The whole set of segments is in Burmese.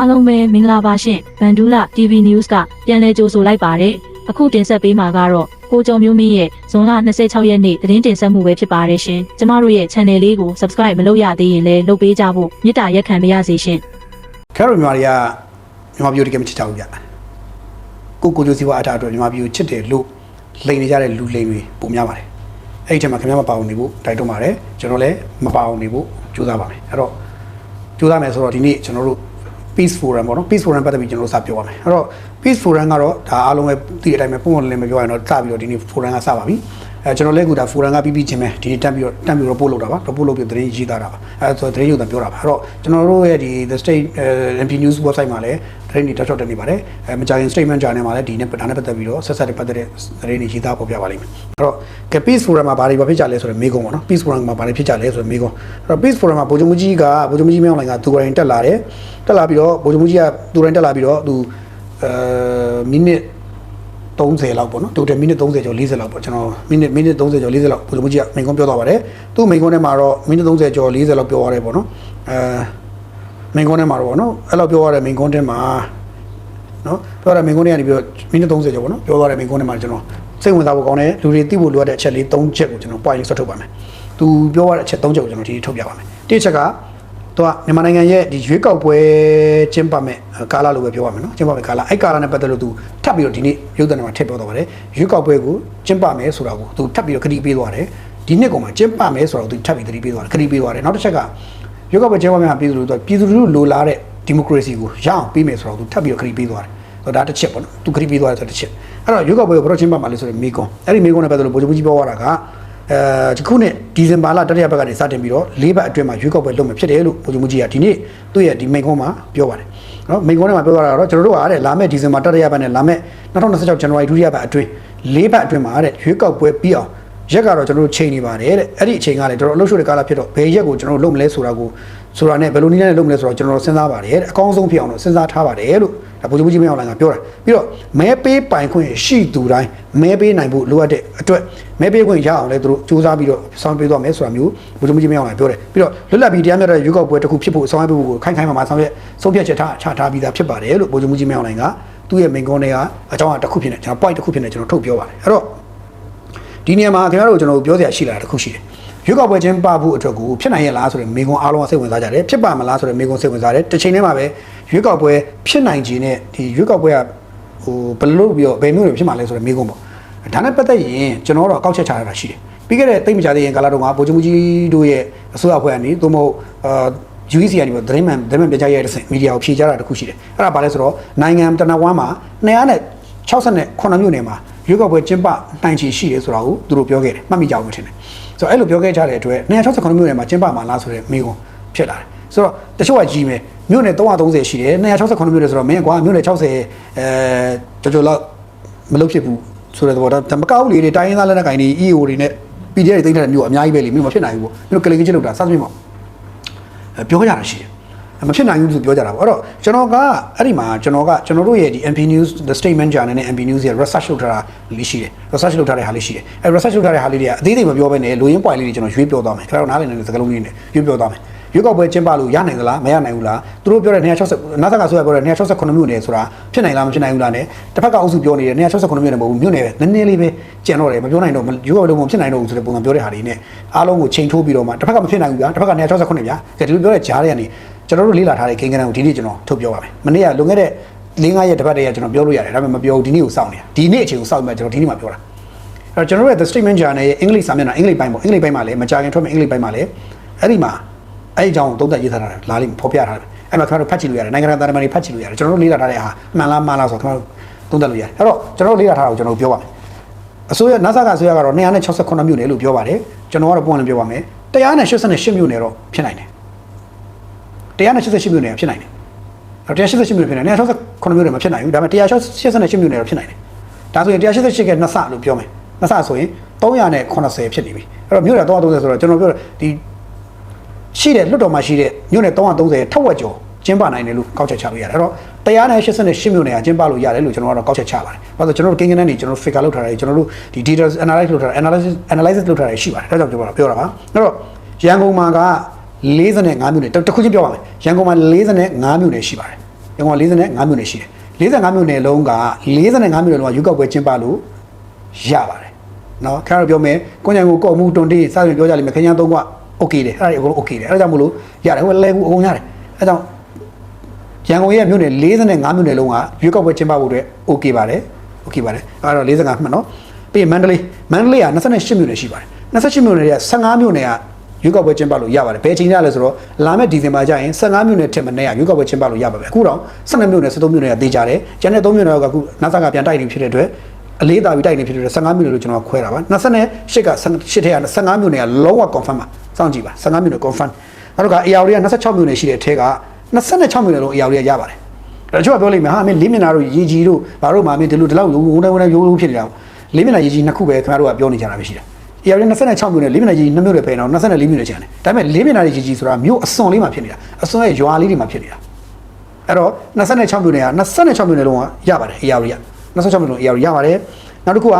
အားလုံးပဲမင်္ဂလာပါရှင်ဗန်ဒူလာ TV News ကပြန်လည်ကြိုဆိုလိုက်ပါတယ်အခုတင်ဆက်ပေးမှာကတော့ကိုကျော်မျိုးမင်းရဲ့ဇွန်လ26ရက်နေ့သတင်းတင်ဆက်မှုပဲဖြစ်ပါတယ်ရှင်ကျမတို့ရဲ့ channel လေးကို subscribe မလုပ်ရသေးရင်လည်းလုပ်ပေးကြဖို့မေတ္တာရက်ခံပါရစေရှင်ခဲရိုမြန်မာတွေကမြန်မာပြည်ကိုတကယ်မချစ်ကြဘူးဗျကိုကိုကျိုးစီဝါအထာအတွက်မြန်မာပြည်ကိုချစ်တယ်လို့လိန်နေကြတဲ့လူလိန်တွေပုံများပါတယ်အဲ့ဒီထဲမှာခင်ဗျားမပါအောင်နေဖို့တိုက်တွန်းပါတယ်ကျွန်တော်လည်းမပါအောင်နေဖို့ကြိုးစားပါမယ်အဲ့တော့ကြိုးစားမယ်ဆိုတော့ဒီနေ့ကျွန်တော်တို့ Peace Forum ပေါ့နော် Peace Forum ပတ်သက်ပြီးကျွန်တော်တို့စပြောပါမယ်အဲ့တော့ Peace Forum ကတော့ဒါအားလုံးပဲသိတဲ့အတိုင်းပဲပုံမှန်လည်းမပြောရရင်တော့စပြီးတော့ဒီနေ့ Forum ကစပါပြီ အဲကျွန်တော်လည်းခုဒါ Forum ကပြီးပြီးချင်းပဲဒီနေ့တက်ပြီးတော့တက်ပြီးတော့ပို့လို့တာပါတော့ပို့လို့ပြီးသတင်းရေးသားတာပါအဲဆိုတော့သတင်းယူတာပြောတာပါအဲ့တော့ကျွန်တော်တို့ရဲ့ဒီ The State MP News website မှာလည်းသတင်းတွေတက်ချော့တက်နေပါတယ်အဲမကြခင် statement ကြားနေမှာလည်းဒီနေ့ဒါနဲ့ပတ်သက်ပြီးတော့ဆက်ဆက်တွေပတ်သက်တဲ့သတင်းတွေရေးသားပေါ်ပြပါလိမ့်မယ်အဲ့တော့က Peace Forum မှာဘာတွေဘာဖြစ်ကြလဲဆိုတော့မေးခွန်းပေါ့နော် Peace Forum မှာဘာတွေဖြစ်ကြလဲဆိုတော့မေးခွန်းအဲ့တော့ Peace Forum မှာဗိုလ်ချုပ်မကြီးကဗိုလ်ချုပ်မကြီးမြောင်းလိုင်ကသူကိုယ်တိုင်တက်လာတယ်တက်လာပြီးတော့ဗိုလ်ချုပ်မကြီးကသူကိုယ်တိုင်တက်လာပြီးတော့သူအဲမိနစ် 30လောက်ပေါ့နော်တိုတယ်မိနစ်30ကျော်40လောက်ပေါ့ကျွန်တော်မိနစ်မိနစ်30ကျော်40လောက်ဘုရားမကြီးကမိန်ကွန်းပြောသွားပါတယ်သူ့မိန်ကွန်းထဲမှာတော့မိနစ်30ကျော်40လောက်ပြောရတယ်ပေါ့နော်အဲမိန်ကွန်းထဲမှာတော့ပေါ့နော်အဲ့လောက်ပြောရတဲ့မိန်ကွန်းထဲမှာနော်ပြောရတဲ့မိန်ကွန်းထဲကနေပြီးတော့မိနစ်30ကျော်ပေါ့နော်ပြောသွားတဲ့မိန်ကွန်းထဲမှာကျွန်တော်စိတ်ဝင်စားဖို့ကောင်းတယ်လူတွေသိဖို့လိုအပ်တဲ့အချက်လေး3ချက်ကိုကျွန်တော် point လေးဆွတ်ထုတ်ပါမယ်သူပြောရတဲ့အချက်3ချက်ကိုကျွန်တော်ဒီနေ့ထုတ်ပြပါမယ်တစ်ချက်က သူကမြန်မာနိုင်ငံရဲ့ဒီရွေးကောက်ပွဲကျင်းပမဲ့ကာလလို့ပဲပြောရမယ်နော်ကျင်းပမဲ့ကာလအဲ့ကာလနဲ့ပတ်သက်လို့သူထပ်ပြီးတော့ဒီနေ့ရုပ်သံမှာထည့်ပြောသွားပါတယ်ရွေးကောက်ပွဲကိုကျင်းပမယ်ဆိုတာကိုသူထပ်ပြီးတော့ခရီးပေးသွားတယ်ဒီနှစ်ကောင်မှာကျင်းပမယ်ဆိုတာကိုသူထပ်ပြီးသတိပေးသွားတယ်ခရီးပေးသွားတယ်နောက်တစ်ချက်ကရွေးကောက်ပွဲကျင်းပမဲ့ပြည်သူလူထုပြည်သူလူထုလိုလားတဲ့ဒီမိုကရေစီကိုရအောင်ပြီးမယ်ဆိုတာကိုသူထပ်ပြီးတော့ခရီးပေးသွားတယ်ဆိုတော့ဒါတစ်ချက်ပေါ့နော်သူခရီးပေးသွားတယ်ဆိုတဲ့တစ်ချက်အဲ့တော့ရွေးကောက်ပွဲကိုဘယ်တော့ကျင်းပမှာလဲဆိုတော့မိကွန်အဲ့ဒီမိကွန်နဲ့ပတ်သက်လို့ဗိုလ်ချုပ်ကြီးပြောသွားတာက အဲဒီခုနှစ်ဒီဇင်ဘာလတတိယပတ်ကနေစတင်ပြီးတော့လေးပတ်အတွင်းမှာရွေးကောက်ပွဲလုပ်မယ်ဖြစ်တယ်လို့ဗိုလ်ချုပ်ကြီးကဒီနေ့သူ့ရဲ့ဒီမိကွန်မှာပြောပါတယ်နော်မိကွန်ထဲမှာပြောသွားတာကတော့ကျွန်တော်တို့ကတဲ့လာမယ့်ဒီဇင်ဘာတတိယပတ်နဲ့လာမယ့်2026ဇန်နဝါရီဒုတိယပတ်အတွင်းလေးပတ်အတွင်းမှာတဲ့ရွေးကောက်ပွဲပြီးအောင်ရက်ကတော့ကျွန်တော်တို့ချိန်နေပါတယ်တဲ့အဲ့ဒီအချိန်ကလည်းကျွန်တော်အလုပ်ရှုတဲ့ကာလဖြစ်တော့ဘယ်ရက်ကိုကျွန်တော်တို့လုပ်မလဲဆိုတာကို ဆိုတာနဲ့ဘယ်လိုနည်းနဲ့လုပ်မလဲဆိုတော့ကျွန်တော်တို့စဉ်းစားပါတယ်တဲ့အကောင်းဆုံးဖြစ်အောင်လို့စဉ်းစားထားပါတယ်လို့ဒါဗိုလ်ချုပ်ကြီးမင်းအောင်လိုင်ကပြောတာပြီးတော့မဲပေးပိုင်ခွင့်ရှိသူတိုင်းမဲပေးနိုင်ဖို့လိုအပ်တဲ့အတွက်မဲပေးခွင့်ရအောင်လဲသူတို့စူးစမ်းပြီးတော့ဆောင်ပေးသွားမယ်ဆိုတာမျိုးဗိုလ်ချုပ်ကြီးမင်းအောင်လိုင်ပြောတယ်ပြီးတော့လွတ်လပ်ပြီးတရားမျှတတဲ့ရွေးကောက်ပွဲတစ်ခုဖြစ်ဖို့ဆောင်ရွက်ဖို့ကိုခိုင်ခိုင်မာမာဆောင်ရွက်ဆုံးဖြတ်ချက်ထားချထားပြီးသားဖြစ်ပါတယ်လို့ဗိုလ်ချုပ်ကြီးမင်းအောင်လိုင်ကသူ့ရဲ့မိန့်ခွန်းတွေကအကြောင်းအတစ်ခုဖြစ်နေကျွန်တော် point တစ်ခုဖြစ်နေကျွန်တော်ထုတ်ပြောပါတယ်အဲ့တော့ဒီနေရာမှာခင်ဗျားတို့ကျွန်တော်ပြောစရာရှိလာတာတစ်ခုရှိတယ် ရွေးကောက်ပွဲချင်းပဖို့အတွက်ကိုဖြစ်နိုင်ရဲ့လားဆိုတဲ့မိကွန်အားလုံးစိတ်ဝင်စားကြတယ်ဖြစ်ပါမလားဆိုတဲ့မိကွန်စိတ်ဝင်စားတယ်တစ်ချိန်တည်းမှာပဲရွေးကောက်ပွဲဖြစ်နိုင်ခြင်းနဲ့ဒီရွေးကောက်ပွဲကဟိုဘယ်လိုလုပ်ပြီးတော့ဘယ်မျိုးတွေဖြစ်မှာလဲဆိုတဲ့မိကွန်ပေါ့ဒါနဲ့ပတ်သက်ရင်ကျွန်တော်တို့အကောက်ချက်ချရတာရှိတယ်ပြီးခဲ့တဲ့တိတ်မကြသေးရင်ကာလာတော့ကဗိုလ်ချုပ်ကြီးတို့ရဲ့အစိုးရအဖွဲ့ကနေသို့မဟုတ်အာ UEC ကနေပြီးသတင်းမှန်သတင်းမှန်ပြကြရတဲ့မီဒီယာကိုဖြေကြတာတခုရှိတယ်အဲ့ဒါဘာလဲဆိုတော့နိုင်ငံတနဝမ်းမှာ268မြို့နယ်မှာရွေးကောက်ပွဲကျင်းပနိုင်ချေရှိတယ်ဆိုတာကိုသူတို့ပြောခဲ့တယ်မှတ်မိကြအောင်မထင်နဲ့ ဆိုတော့အဲ့လိုပြောခဲ့ကြတဲ့အတွက်268မြို့နယ်မှာကျင်းပမှာလားဆိုတဲ့မေးခွန်းဖြစ်လာတယ်ဆိုတော့တချို့ကကြီးမယ်မြို့နယ်330ရှိတယ်268မြို့နယ်ဆိုတော့မင်းကွာမြို့နယ်60အဲကြော်ကြော်လောက်မလုပ်ဖြစ်ဘူးဆိုတဲ့ဘောဒါမကောက်ဘူးလေတွေတိုင်းရင်းသားလက်နက်ကိုင်တွေ EO တွေနဲ့ PDF တွေတိတ်တဲ့မြို့အများကြီးပဲလေမြို့မဖြစ်နိုင်ဘူးပေါ့မြို့ကလေးကြီးချစ်လို့တာစသဖြင့်ပေါ့ပြောကြတာရှိတယ် မဖြစ်နိုင်ဘူးဆိုပြောကြတာပေါ့အဲ့တော့ကျွန်တော်ကအဲ့ဒီမှာကျွန်တော်ကကျွန်တော်တို့ရဲ့ဒီ MP News the statement journal နဲ့ MP News ရဲ့ research လုပ်ထားတာလေးရှိတယ် research လုပ်ထားတဲ့ဟာလေးရှိတယ်အဲ့ research လုပ်ထားတဲ့ဟာလေးတွေကအသေးသေးမပြောဘဲနဲ့လိုရင်း point လေးတွေကျွန်တော်ရွေးပြောသွားမယ်ခင်ဗျားတို့နားလည်နေတဲ့စကားလုံးလေးတွေရွေးပြောသွားမယ်ရွေးကောက်ပွဲကျင်းပလို့ရနိုင်သလားမရနိုင်ဘူးလားသူတို့ပြောတဲ့260နာသကဆိုရပြောတဲ့268မြို့နယ်ဆိုတာဖြစ်နိုင်လားမဖြစ်နိုင်ဘူးလား ਨੇ တစ်ဖက်ကအုပ်စုပြောနေတဲ့268မြို့နယ်မဟုတ်ဘူးမြို့နယ်ပဲနည်းနည်းလေးပဲကျန်တော့တယ်မပြောနိုင်တော့ရွေးကောက်ပွဲလုံးမဖြစ်နိုင်တော့ဘူးဆိုတဲ့ပုံစံပြောတဲ့ဟာတွေနဲ့အားလုံးကိုချိန်ထိုးပြီးတော့မှတစ်ဖက်ကမဖြစ်နိုင်ဘူးဗျာတစ်ဖက်က268ဗျာကဲဒီလိုပြောတဲ့ဂျားတွေကနေ ကျွန်တော်တို့လေ့လာထားတဲ့ကိန်းဂဏန်းကိုဒီနေ့ကျွန်တော်ထုတ်ပြောပါမယ်မနေ့ကလွန်ခဲ့တဲ့၄၅ရက်တစ်ပတ်တည်းကကျွန်တော်ပြောလို့ရတယ်ဒါပေမဲ့မပြောဘူးဒီနေ့ကိုစောင့်နေတာဒီနေ့အချိန်ကိုစောင့်ပြီးကျွန်တော်ဒီနေ့မှပြောတာအဲ့တော့ကျွန်တော်တို့ရဲ့ the statement journal ရဲ့အင်္ဂလိပ်စာမျက်နှာအင်္ဂလိပ်ပိုင်းပေါ့အင်္ဂလိပ်ပိုင်းမှာလည်းမကြာခင်ထွက်မယ့်အင်္ဂလိပ်ပိုင်းမှာလည်းအဲ့ဒီမှာအဲ့ဒီအကြောင်းကိုသုံးသပ်ရေးထားတာလာလိမ့်ဖော်ပြထားတယ်အဲ့မှာခင်ဗျားတို့ဖတ်ကြည့်လို့ရတယ်နိုင်ငံတကာတာမန်တွေဖတ်ကြည့်လို့ရတယ်ကျွန်တော်တို့လေ့လာထားတဲ့ဟာမှန်လားမှားလားဆိုတော့ခင်ဗျားတို့သုံးသပ်လို့ရတယ်အဲ့တော့ကျွန်တော်တို့လေ့လာထားတာကိုကျွန်တော်တို့ပြောပါမယ်အစိုးရ NASA ကအစိုးရကတော့268မြို့နယ်လို့ပြောပါတယ်ကျွန်တော်ကတော့ပုံမှန်ပြောပါမယ်188မြို့နယ်တော့ဖြစ်နိုင်တယ် 188မြို့နယ်ဖြစ်နိုင်တယ်188မြို့နယ်ဖြစ်နိုင်တယ်268မြို့နယ်မဖြစ်နိုင်ဘူးဒါပေမဲ့188မြို့နယ်တော့ဖြစ်နိုင်တယ်ဒါဆိုရင်188ကနှစ်ဆလို့ပြောမယ်နှစ်ဆဆိုရင်380ဖြစ်နေပြီအဲ့တော့မြို့နယ်330ဆိုတော့ကျွန်တော်ပြောဒီရှိတဲ့လွတ်တော်မှာရှိတဲ့မြို့နယ်330ထက်ဝက်ကျော်ကျင်းပနိုင်တယ်လို့ကောက်ချက်ချလို့ရတယ်အဲ့တော့188မြို့နယ်ကကျင်းပလို့ရတယ်လို့ကျွန်တော်ကတော့ကောက်ချက်ချပါတယ်ဘာလို့ကျွန်တော်တို့ကိန်းဂဏန်းတွေကျွန်တော် figure လုပ်ထားတယ်ကျွန်တော်တို့ဒီ data analyze လုပ်ထားတယ် analysis analysis လုပ်ထားတယ်ရှိပါတယ်ဒါကြောင့်ပြောတာပြောတာပါအဲ့တော့ရန်ကုန်မှာက 45မြို့နယ်တစ်ခုချင်းပြောပါမယ်ရန်ကုန်မှာ45မြို့နယ်ရှိပါတယ် ရန်ကုန်က45မြို့နယ်ရှိတယ်45မြို့နယ်လုံးက45မြို့နယ်လုံးကရွေးကောက်ပွဲကျင်းပလို့ရပါတယ်နော်ခင်ဗျားတို့ပြောမယ်ကိုညာကိုကော့မှုတွန်တေးစသဖြင့်ပြောကြလိမ့်မယ်ခင်ဗျားသုံးကโอเคတယ်အဲ့ဒါတွေအကုန်လုံးโอเคတယ်အဲ့ဒါကြောင့်မလို့ရတယ်ဟိုလဲဘူးအကုန်ရတယ်အဲ့ဒါကြောင့် ရန်ကုန်ရဲ့မြို့နယ်45မြို့နယ်လုံးကရွေးကောက်ပွဲကျင်းပဖို့အတွက် okay ပါတယ်။ okay ပါတယ်။အဲ့တော့45မှတ်နော်။ပြီးရင်မန္တလေးမန္တလေးက28မြို့နယ်ရှိပါတယ်။28မြို့နယ်တွေက15မြို့နယ်က ရွေးကောက်ပွဲကျင်းပလို့ရပါတယ်။ဘယ်ချိန်ရလဲဆိုတော့လာမယ့်ဒီဇင်ဘာကျရင်15မြို့နယ်ထက်မနည်းကရွေးကောက်ပွဲကျင်းပလို့ရပါပဲ။အခုတော့12မြို့နယ်13မြို့နယ်ကသေးကြတယ်။ကျန်တဲ့3မြို့နယ်ကအခုနာဆာကပြန်တိုက်နေဖြစ်တဲ့အတွက်အလေးသာပြီးတိုက်နေဖြစ်တဲ့အတွက်15မြို့နယ်လို့ကျွန်တော်ခွဲတာပါ။28က8ထက်က15မြို့နယ်ကလုံးဝ confirm ပါ။စောင့်ကြည့်ပါ15မြို့နယ် confirm ။နောက်တစ်ခါ AR တွေက26မြို့နယ်ရှိတဲ့အထက်က26မြို့နယ်လုံး AR တွေကရပါတယ်။တချို့ကပြောလိမ့်မယ်ဟာမင်းလေးမျက်နှာတို့ရေကြီးတို့ဘာတို့မှမင်းဒီလိုဒီလောက်လုံးဝန်းတိုင်းဝန်းတိုင်းရိုးရိုးဖြစ်နေတာ။လေးမျက်နှာရေကြီးနှစ်ခုပဲခင်ဗျားတို့ကပြောနေကြတာပဲရှိတယ်။ AR 26မြို့နယ်လေးမျက်နှာရေကြီးနှစ်မြို့နယ်ပဲတော့24မြို့နယ်ကျန်တယ်။ဒါပေမဲ့လေးမျက်နှာရေကြီးဆိုတာမြို့အစွန်လေးမှာဖြစ်နေတာ။အစွန်ရဲ့ရွာလေးတွေမှာဖြစ်နေတာ။အဲ့တော့26မြို့နယ်က26မြို့နယ်လုံးကရပါတယ် AR တွေက26မြို့နယ် AR ရပါတယ်။နောက်တစ်ခုက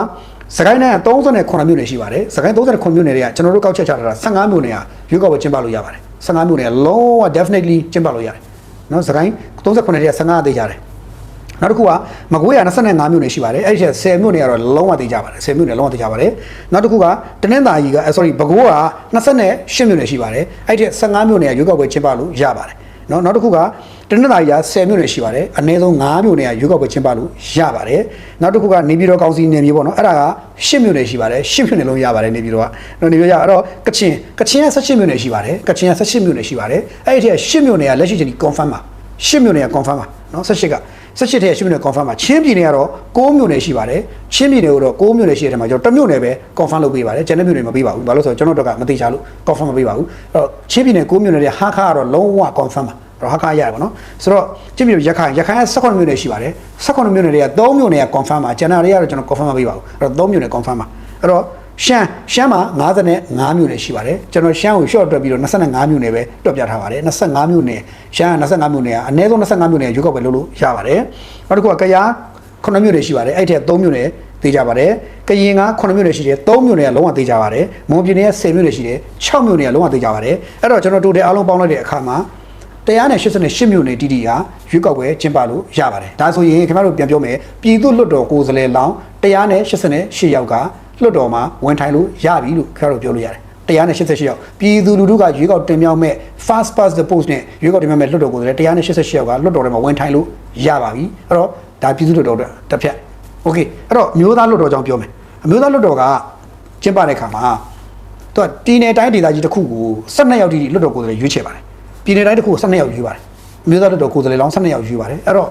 စကိုင်းတိုင်းက38မြို့နယ်ရှိပါတယ်။စကိုင်း38မြို့နယ်တွေကကျွန်တော်တို့ကောက်ချက်ချထားတာ15မြို့နယ်ကရွေးကောက်ပွဲကျင်းပလို့ရပါတယ်။15မြို့နယ်ကလုံးဝ definitely ကျင်းပလို့ရတယ်။နော်စကိုင်း38တွေက15သေးကြတယ်။ နောက်တစ်ခုကမကွေးရ25မြို့နယ်ရှိပါတယ်အဲ့ဒီ10မြို့နယ်ကတော့လုံးဝသေးကြပါတယ်10မြို့နယ်လုံးဝသေးကြပါတယ်နောက်တစ်ခုကတနင်္သာရီက sorry ပဲခူးက28မြို့နယ်ရှိပါတယ်အဲ့ဒီ15မြို့နယ်ကရွေးကောက်ပွဲကျင်းပလို့ရပါတယ်နော်နောက်တစ်ခုကတနင်္သာရီက10မြို့နယ်ရှိပါတယ်အနည်းဆုံး9မြို့နယ်ကရွေးကောက်ပွဲကျင်းပလို့ရပါတယ်နောက်တစ်ခုကနေပြည်တော်ကောင်စီနယ်မြေပေါ့နော်အဲ့ဒါက10မြို့နယ်ရှိပါတယ်10မြို့နယ်လုံးရပါတယ်နေပြည်တော်ကနော်နေပြည်တော်ကအဲ့တော့ကချင်ကချင်က18မြို့နယ်ရှိပါတယ်ကချင်က18မြို့နယ်ရှိပါတယ်အဲ့ဒီထက်10မြို့နယ်ကလက်ရှိချိန်ဒီ confirm ပါ10မြို့နယ်က confirm ပါနော်18က 18ထည့်10မြို့နယ် confirm ပါချင်းပြည်နယ်ကတော့6မြို့နယ်ရှိပါတယ်ချင်းပြည်နယ်ကိုတော့6မြို့နယ်ရှိတဲ့ထဲမှာကျွန်တော်1မြို့နယ်ပဲ confirm လုပ်ပေးပါတယ်ကျန်တဲ့မြို့နယ်မပေးပါဘူးဘာလို့လဲဆိုတော့ကျွန်တော်တို့ကမသိချလို့ confirm မပေးပါဘူးအဲ့တော့ချင်းပြည်နယ်6မြို့နယ်တွေဟာခါကတော့လုံးဝ confirm ပါတော့ဟာခါရရပါတော့ဆိုတော့ချင်းပြည်နယ်ရခိုင်ရခိုင်က18မြို့နယ်ရှိပါတယ်18မြို့နယ်တွေက3မြို့နယ်က confirm ပါကျန်တာတွေကတော့ကျွန်တော် confirm မပေးပါဘူးအဲ့တော့3မြို့နယ် confirm ပါအဲ့တော့ ရှမ်းရှမ်းမှာ55မြို့နယ်ရှိပါတယ်ကျွန်တော်ရှမ်းကို short တွက်ပြီးတော့25မြို့နယ်ပဲတွက်ပြထားပါတယ်25မြို့နယ်ရှမ်းက25မြို့နယ်ကအနည်းဆုံး25မြို့နယ်ရွေးကောက်ပွဲလုပ်လို့ရပါတယ်နောက်တစ်ခုကကယား9မြို့နယ်ရှိပါတယ်အဲ့ထက်3မြို့နယ်သေးကြပါတယ်ကရင်က9မြို့နယ်ရှိတယ်3မြို့နယ်ကလုံးဝသေးကြပါတယ်မွန်ပြည်နယ်က10မြို့နယ်ရှိတယ်6မြို့နယ်ကလုံးဝသေးကြပါတယ်အဲ့တော့ကျွန်တော်တိုတယ်အားလုံးပေါင်းလိုက်တဲ့အခါမှာ188မြို့နယ်တိတိဟာရွေးကောက်ပွဲကျင်းပလို့ရပါတယ်ဒါဆိုရင်ခင်ဗျားတို့ပြန်ပြောမယ်ပြည်သူ့လွှတ်တော်ကိုယ်စားလှယ်လောင်း188ယောက်က လွှတ်တော်မှာဝန်ထိုင်လို့ရပြီလို့ခင်ဗျားတို့ပြောလို့ရတယ်188ယောက်ပြည်သူလူထုကရွေးကောက်တင်မြှောက်မဲ့ fast pass the post နဲ့ရွေးကောက်တင်မြှောက်မဲ့လွှတ်တော်ကိုယ်စားလှယ်188ယောက်ကလွှတ်တော်ထဲမှာဝင်ထိုင်လို့ရပါပြီအဲ့တော့ဒါပြည်သူလွှတ်တော်အတွက်တစ်ဖြတ် okay အဲ့တော့မျိုးသားလွှတ်တော်ကြောင်းပြောမယ်အမျိုးသားလွှတ်တော်ကကျင်းပတဲ့အခါမှာသူကပြည်နယ်တိုင်းဒေသကြီးတစ်ခုကို12ယောက်တိလွှတ်တော်ကိုယ်စားလှယ်ရွေးချယ်ပါတယ်ပြည်နယ်တိုင်းတစ်ခုကို12ယောက်ရွေးပါတယ်အမျိုးသားလွှတ်တော်ကိုယ်စားလှယ်လောင်း12ယောက်ရွေးပါတယ်အဲ့တော့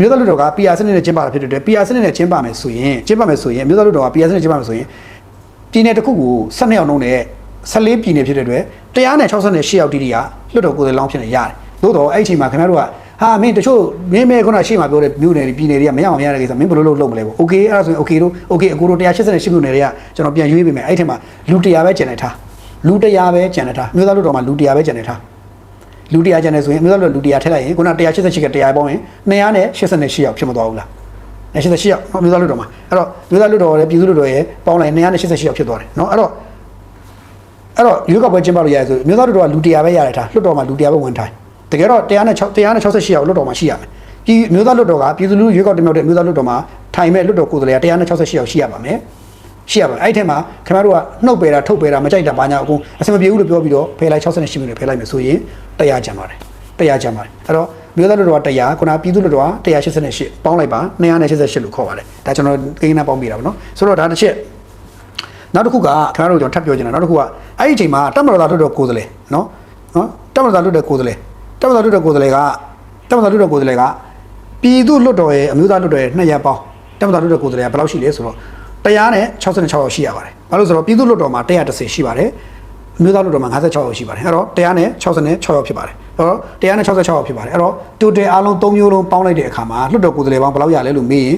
မြို့သားလူတော်က PR စနစ်နဲ့ကျင်းပတာဖြစ်တဲ့အတွက် PR စနစ်နဲ့ကျင်းပမယ်ဆိုရင်ကျင်းပမယ်ဆိုရင်မြို့သားလူတော်က PR စနစ်ကျင်းပမယ်ဆိုရင်ပြည်နယ်တစ်ခုကို12ယောက်လုံးနဲ့14ပြည်နယ်ဖြစ်တဲ့အတွက်168ယောက်တိတိကလွှတ်တော်ကိုယ်စားလောင်းဖြစ်နေရတယ်။သို့တော့အဲ့အချိန်မှာခင်ဗျားတို့ကဟာမင်းတချို့မင်းမဲခုနရှေ့မှာပြောတဲ့မြို့နယ်တွေပြည်နယ်တွေကမရအောင်ရတဲ့ကိစ္စမင်းဘယ်လိုလုပ်လုပ်မလဲပေါ့။ Okay အဲ့ဒါဆိုရင် Okay တို့ Okay အကိုတို့188မြို့နယ်တွေကကျွန်တော်ပြန်ရွေးပေးမယ်။အဲ့ထက်မှာလူ100ပဲကျန်နေထား။လူ100ပဲကျန်နေထား။မြို့သားလူတော်မှာလူ100ပဲကျန်နေထား။ လူ100ကျန်နေဆိုရင်မြို့သားလွှတ်တော်လူ100ထည့်လိုက်ရင်ခုန188က100ပေါင်းရင်288ယောက်ဖြစ်မသွားဘူးလား188ယောက်နော်မြို့သားလွှတ်တော်မှာအဲ့တော့မြို့သားလွှတ်တော်ရဲ့ပြည်သူ့လွှတ်တော်ရဲ့ပေါင်းလိုက်288ယောက်ဖြစ်သွားတယ်နော်အဲ့တော့အဲ့တော့ရွေးကောက်ပွဲကျင်းပလို့ရတယ်ဆိုမြို့သားလွှတ်တော်ကလူ100ပဲရတယ်ထားလွှတ်တော်မှာလူ100ပဲဝင်ထိုင်တကယ်တော့106 168ယောက်လွှတ်တော်မှာရှိရမယ်ပြည်မြို့သားလွှတ်တော်ကပြည်သူလူထုရွေးကောက်တင်မြှောက်တဲ့မြို့သားလွှတ်တော်မှာထိုင်မဲ့လွှတ်တော်ကိုယ်စားလှယ်က168ယောက်ရှိရပါမယ် ရှိရပါမယ်အဲ့ဒီထဲမှာခင်ဗျားတို့ကနှုတ်ပယ်တာထုတ်ပယ်တာမကြိုက်တာဘာညာအကုန်အဆင်မပြေဘူးလို့ပြောပြီးတော့ဖယ်လိုက်68မိနစ်ဖယ်လိုက်မယ်ဆိုရင်100ကျန်ပါတယ်100ကျန်ပါတယ်အဲ့တော့မြို့သားလွှတ်တော်က100ခုနပြည်သူလွှတ်တော်က188ပေါင်းလိုက်ပါ288လို့ခေါ်ပါတယ်ဒါကျွန်တော်ကိန်းနာပေါင်းပြတာပါနော်ဆိုတော့ဒါတစ်ချက်နောက်တစ်ခုကခင်ဗျားတို့ကျွန်တော်ထပ်ပြောချင်တာနောက်တစ်ခုကအဲ့ဒီအချိန်မှာတက်မတော်သားလွှတ်တော်ကိုယ်စားလှယ်နော်နော်တက်မတော်သားလွှတ်တော်ကိုယ်စားလှယ်တက်မတော်လွှတ်တော်ကိုယ်စားလှယ်ကတက်မတော်လွှတ်တော်ကိုယ်စားလှယ်ကပြည်သူ့လွှတ်တော်ရဲ့အမျိုးသားလွှတ်တော်ရဲ့နှစ်ရပ်ပေါင်းတက်မတော်လွှတ်တော်ကိုယ်စားလှယ်ကဘယ်လောက်ရှိလဲဆိုတော့ 166ယောက်ရှိရပါတယ်ဘာလို့ဆိုတော့ပြည်သူ့လွှတ်တော်မှာ130ရှိပါတယ်အမျိုးသားလွှတ်တော်မှာ56ယောက်ရှိပါတယ်အဲ့တော့166ယောက်ဖြစ်ပါတယ်အဲ့တော့166ယောက်ဖြစ်ပါတယ်အဲ့တော့ total အားလုံး3မျိုးလုံးပေါင်းလိုက်တဲ့အခါမှာလွှတ်တော်ကိုယ်စားလှယ်ပေါင်းဘယ်လောက်ရလဲလို့မေးရင်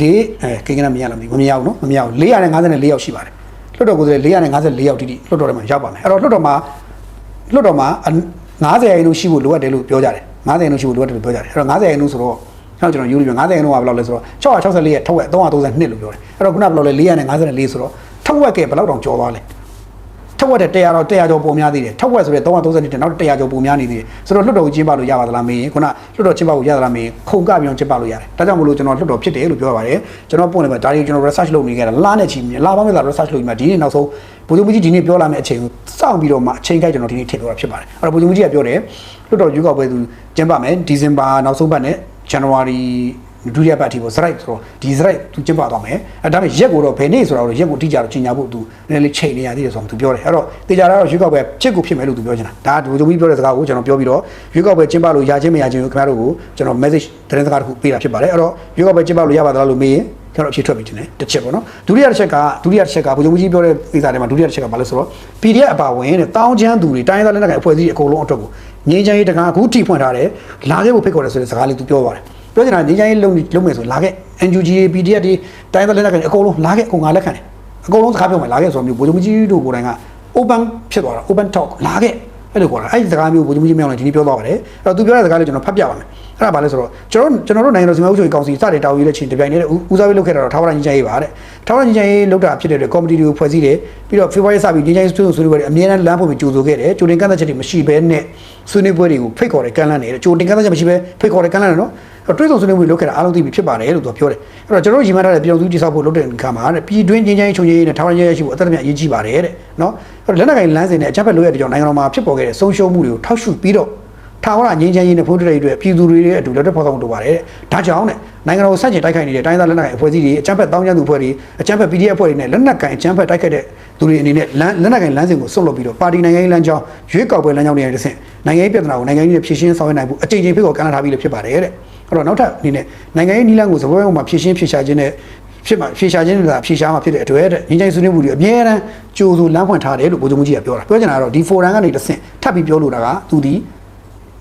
လေးအဲကိန်းကနမရလားမမရဘူးနော်မရဘူး454ယောက်ရှိပါတယ်လွှတ်တော်ကိုယ်စားလှယ်454ယောက်တိတိလွှတ်တော်ထဲမှာရောက်ပါမယ်အဲ့တော့လွှတ်တော်မှာလွှတ်တော်မှာ90ရာခိုင်နှုန်းရှိဖို့လိုအပ်တယ်လို့ပြောကြတယ်90ရာခိုင်နှုန်းရှိဖို့လိုအပ်တယ်လို့ပြောကြတယ်အဲ့တော့90ရာခိုင်နှုန်းဆိုတော့ကျွ န်တော်ကျွန်တော်ယူလို့ပြော90ရာခိုင်နှုန်းကဘယ်လောက်လဲဆိုတော့664ရဲ့ထက်ဝက်332လို့ပြောတယ်အဲ့တော့ခုနဘယ်လောက်လဲ454ဆိုတော့ထက်ဝက်ကဘယ်လောက်တောင်ကျော်သွားလဲထက်ဝက်တဲ့100တော့100ကျော်ပုံများသေးတယ်ထက်ဝက်ဆိုတဲ့332တဲ့နောက်100ကျော်ပုံများနေသေးတယ်ဆိုတော့လွတ်တော်ကိုကျင်းပလို့ရပါသလားမေးရင်ခုနလွတ်တော်ကျင်းပဖို့ရသလားမေးရင်ခုံကပြောင်းကျင်းပလို့ရတယ်ဒါကြောင့်မလို့ကျွန်တော်လွတ်တော်ဖြစ်တယ်လို့ပြောပါတယ်ကျွန်တော်ပုံနေမှာဒါတွေကျွန်တော် research လုပ်နေခဲ့တာလာနဲ့ချီလာပါမယ်လား research လုပ်ပြီးမှဒီနေ့နောက်ဆုံးဘုသူမကြီးဒီနေ့ပြောလာမယ့်အချိန်ကိုစောင့်ပြီးတော့မှအချိန်ခိုက်ကျွန်တော်ဒီနေ့ထည့်ပြောတာဖြစ်ပါတယ်အဲ့တော့ဘုသူမကြီးကပြောတယ်လွတ်တော်ရွေးကောက်ပွဲသူကျင်းပမယ်ဒီဇင်ဘာနောက်ဆုံးပတ်နဲ့ January ဒုတိယပတ်အထိပေါ့ strike ဆိုတော့ဒီ strike သူကျင်းပသွားမယ်အဲဒါပေမဲ့ရက်ကိုတော့ဘယ်နေ့ဆိုတော့ရက်ကိုတိကျတော့ကြီးညာဖို့သူနည်းနည်းလေးချိန်နေရသေးတယ်ဆိုတော့သူပြောတယ်အဲ့တော့တေချာတော့ရွေးကောက်ပွဲချစ်ကိုဖြစ်မယ်လို့သူပြောချင်တာဒါဒုသမီးပြောတဲ့စကားကိုကျွန်တော်ပြောပြီးတော့ရွေးကောက်ပွဲကျင်းပလို့ရချင်းမရချင်းကိုခင်ဗျားတို့ကိုကျွန်တော် message သတင်းစကားတစ်ခုပေးတာဖြစ်ပါတယ်အဲ့တော့ရွေးကောက်ပွဲကျင်းပလို့ရပါသလားလို့မေးရင်ကျွန်တော်အဖြေထွက်ပြီးတင်တယ်တစ်ချက်ပေါ့နော်ဒုတိယတစ်ချက်ကဒုတိယတစ်ချက်ကဘုံကြီးပြောတဲ့ကိစ္စတွေမှာဒုတိယတစ်ချက်ကဘာလို့ဆိုတော့ PDF အပါဝင်တဲ့တောင်းချမ်းသူတွေတိုင်းရင်းသားလက်နက်ကိုင်အဖွဲ့အစည်းအကုန်လုံးအတွက်ကို ငင်းချမ်းရေးတကားအခုထိဖွင့်ထားတယ်လာခဲ့ဖို့ဖိတ်ခေါ်တယ်ဆိုတဲ့စကားလေးသူပြောပါတယ်ပြောချင်တာငင်းချမ်းရေးလုံးလုံးမယ်ဆိုလာခဲ့ NUG PDF တွေတိုင်းရင်းသားလက်နက်ကိုင်အကုန်လုံးလာခဲ့အကုန်ငါလက်ခံတယ်အကုန်လုံးစကားပြောမယ်လာခဲ့ဆိုတော့မျိုးဘုံကြီးတို့ကိုယ်တိုင်က open ဖြစ်သွားတာ open talk လာခဲ့ အဲ့လိုခေါ်တာအဲ့ဒီစကားမျိုးဘုံကြီးမြောင်းလည်းဒီနေ့ပြောသွားပါတယ်အဲ့တော့သူပြောတဲ့စကားလေးကျွန်တော်ဖတ်ပြပါမယ်အဲ့ဒါဘာလဲဆိုတော့ကျွန်တော်ကျွန်တော်တို့နိုင်ငံတော်စီမံအုပ်ချုပ်ရေးကောင်စီစတဲ့တာဝန်ယူတဲ့ချင်းတပြိုင်တည်းဦးစားပေးလုပ်ခဲ့တာတော့ထာဝရညီချမ်းရေးပါတဲ့ထာဝရညီချမ်းရေးလုပ်တာဖြစ်တဲ့အတွက်ကော်မတီတွေကိုဖွဲ့စည်းတယ်ပြီးတော့ဖေဖော်ဝါရီစပြီးညီချမ်းရေးဆွေးနွေးဆွေးနွေးပွဲတွေအများနဲ့လမ်းဖို့ပြီးကြိုဆိုခဲ့တယ်ကြိုတင်ကန့်သက်ချက်တွေမရှိဘဲနဲ့ဆွေးနွေးပွဲတွေကိုဖိတ်ခေါ်တယ်ကန့်လန့်နေတယ်ကြိုတင်ကန့်သက်ချက်မရှိဘဲဖိတ်ခေါ်တယ်ကန့်လန့်နေနော်အဲ့ တော့တွဲဆောင်ဆွေးနွေးပွဲလုပ်ခဲ့တာအားလုံးသိပြီဖြစ်ပါတယ်လို့သူကပြောတယ်အဲ့တော့ကျွန်တော်တို့ညီမထားတဲ့ပြည်တော်စုတိဆောက်ဖို့လုပ်တဲ့အခါမှာတဲ့ပြည်တွင်းချင်းချင်းချုံရေးနဲ့ထာဝရညီချမ်းရေးရှိဖို့အသက်အမြတ်အရေးကြီးပါတယ်တဲ့နော်အဲ့တော့လက်နက်ကင်လမ်းစဉ်နဲ့အချက်ဖက်လို့ရတဲ့ကြောင့်နိုင်ငံတော်မှာဖြစ်ပေါ်ခဲ့တဲ့ဆုံးရှုံးမှုတွေကိုထောက်ရှုပြီးတော့ ထာဝရငြိမ်းချမ်းရေးနဲ့ဖို့တည်းတွေပြည်သူတွေရဲ့အတူလက်တွဲဖော်ဆောင်လုပ်ပါတယ်တဲ့ဒါကြောင့်တဲ့နိုင်ငံတော်ကိုဆန့်ကျင်တိုက်ခိုက်နေတဲ့တိုင်းသားလက်နက်ကိုင်အဖွဲ့အစည်းတွေအကြမ်းဖက်တောင်းကျမ်းသူအဖွဲ့တွေအကြမ်းဖက် PDF အဖွဲ့တွေနဲ့လက်နက်ကင်အကြမ်းဖက်တိုက်ခိုက်တဲ့သူတွေအနေနဲ့လက်နက်ကင်လမ်းစဉ်ကိုဆွတ်လွတ်ပြီးတော့ပါတီနိုင်ငံရေးလမ်းကြောင်းရွေးကောက်ပွဲလမ်းကြောင်းတွေနဲ့တစ်ဆင့်နိုင်ငံရေးပြဿနာကိုနိုင်ငံရေးနဲ့ဖြေရှင်းဆောင်ရွက်နိုင်ဖို့အကြိမ်ကြိမ်ဖိတ်ခေါ်ကမ်းလှမ်းထားပြီးလည်းဖြစ်ပါတယ်တဲ့အဲ့တော့နောက်ထပ်အနေနဲ့နိုင်ငံရေးနီလန်းကိုသဘောပေါက်မှာဖြေရှင်းဖြေရှာခြင်းနဲ့ဖြစ်မှာဖြေရှာခြင်းတွေကဖြေရှာမှာဖြစ်တဲ့အတွက်တဲ့ငင်းချိုင်းဆွေးနွေးမှုတွေအများအားကြိုးဆိုလမ်းဖွင့်ထားတယ်လို့ဗိုလ်ချုပ်မှုကြီးကပြောတာပြောချင်တာကတော့ဒီဖိုရမ်ကနေတစ်ဆင့်ထပ်ပြီးပြောလို့တာကသူဒီ